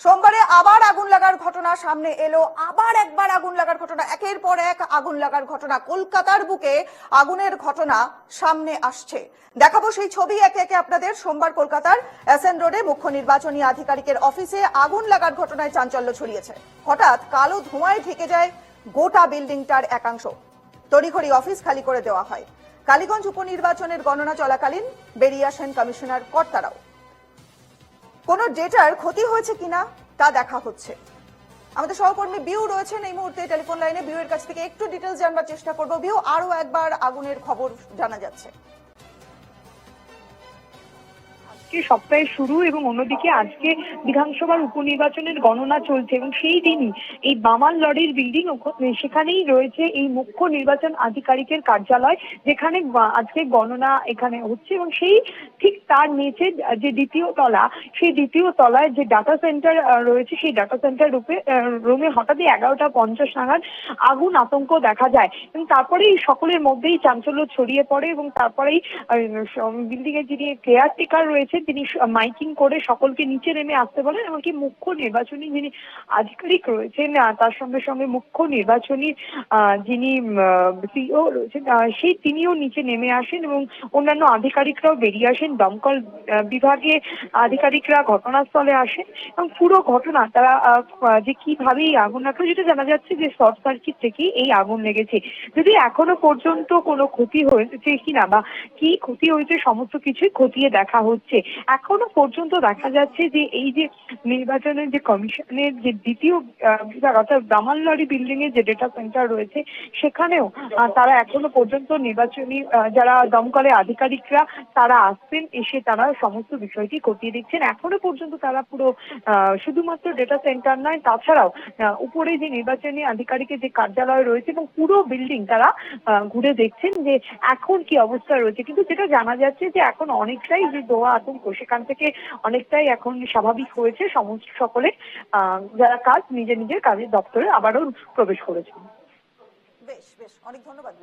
সোমবারে আবার আগুন লাগার ঘটনা সামনে এলো। আবার একবার আগুন লাগার ঘটনা, একের পর এক আগুন লাগার ঘটনা। কলকাতার বুকে আগুনের ঘটনা সামনে আসছে। দেখাবো সেই ছবি একে একে আপনাদের। সোমবার কলকাতার এসএন রোডে মুখ্য নির্বাচনী আধিকারিকের অফিসে আগুন লাগার ঘটনায় চাঞ্চল্য ছড়িয়েছে। হঠাৎ কালো ধোঁয়ায় ঢেকে যায় গোটা বিল্ডিংটার একাংশ। তড়িঘড়ি অফিস খালি করে দেওয়া হয়। কালীগঞ্জ উপনির্বাচনের গণনা চলাকালীন বেরিয়ে আসেন কমিশনার কর্তারাও। কোনো ডেটার ক্ষতি হয়েছে কিনা তা দেখা হচ্ছে। আমাদের সহকর্মী বিউ রয়েছেন এই মুহূর্তে টেলিফোন লাইনে। বিউ এর কাছ থেকে একটু ডিটেলস জানবার চেষ্টা করব। বিউ আরও একবার আগুনের খবর জানা যাচ্ছে। আজকে সপ্তাহের শুরু এবং অন্যদিকে আজকে বিধানসভার উপনির্বাচনের গণনা চলছে এবং সেই দিনই এই বামাল লরির বিল্ডিং সেখানেই রয়েছে এই মুখ্য নির্বাচন আধিকারিকের কার্যালয়, যেখানে আজকে গণনা এখানে হচ্ছে এবং সেই ঠিক তার নিচে যে দ্বিতীয় তলা, সেই দ্বিতীয় তলায় যে ডাটা সেন্টার রয়েছে সেই ডাটা সেন্টার রূপে রুমে হঠাৎই এগারোটা পঞ্চাশ নাগাদ আগুন, আতঙ্ক দেখা যায় এবং তারপরেই সকলের মধ্যেই চাঞ্চল্য ছড়িয়ে পড়ে এবং তারপরেই বিল্ডিং এর যিনি কেয়ারটেকার রয়েছে তিনি মাইকিং করে সকলকে নিচে নেমে আসতে বলেন এমনকি মুখ্য নির্বাচনী যিনি আধিকারিক রয়েছেন তার সঙ্গে সঙ্গে মুখ্য নির্বাচনী যিনি সিও রয়েছেন সেই তিনিও নিচে নেমে আসেন এবং অন্যান্য আধিকারিকরাও বেরিয়ে আসেন। দমকল বিভাগে আধিকারিকরা ঘটনাস্থলে আসেন এবং পুরো ঘটনা, তারা যে কীভাবে এই আগুন লাগল, যেটা জানা যাচ্ছে যে শর্ট সার্কিট থেকেই এই আগুন লেগেছে। যদি এখনও পর্যন্ত কোনো ক্ষতি হয়েছে কিনা বা কি ক্ষতি হয়েছে, সমস্ত কিছুই খতিয়ে দেখা হচ্ছে। এখনও পর্যন্ত দেখা যাচ্ছে যে এই যে নির্বাচনের যে কমিশনের যে দ্বিতীয় বিভাগ, অর্থাৎ দামাল্লারি বিল্ডিং এর যে ডেটা সেন্টার রয়েছে, সেখানেও তারা এখনও পর্যন্ত নির্বাচনী যারা দমকলের আধিকারিকরা, তারা আসছেন, এসে তারা সমস্ত বিষয়টি খতিয়ে দেখছেন। এখনও পর্যন্ত তারা পুরো শুধুমাত্র ডেটা সেন্টার নয়, তাছাড়াও উপরে যে নির্বাচনী আধিকারিকের যে কার্যালয় রয়েছে এবং পুরো বিল্ডিং তারা ঘুরে দেখছেন যে এখন কি অবস্থা রয়েছে। কিন্তু যেটা জানা যাচ্ছে যে এখন অনেকটাই যে দোয়া আতঙ্ক সেখান থেকে অনেকটাই এখন স্বাভাবিক হয়েছে সমস্ত সকলে যারা কাজ নিজের নিজের কাজের দপ্তরে আবারও প্রবেশ করেছে। বেশ বেশ, অনেক ধন্যবাদ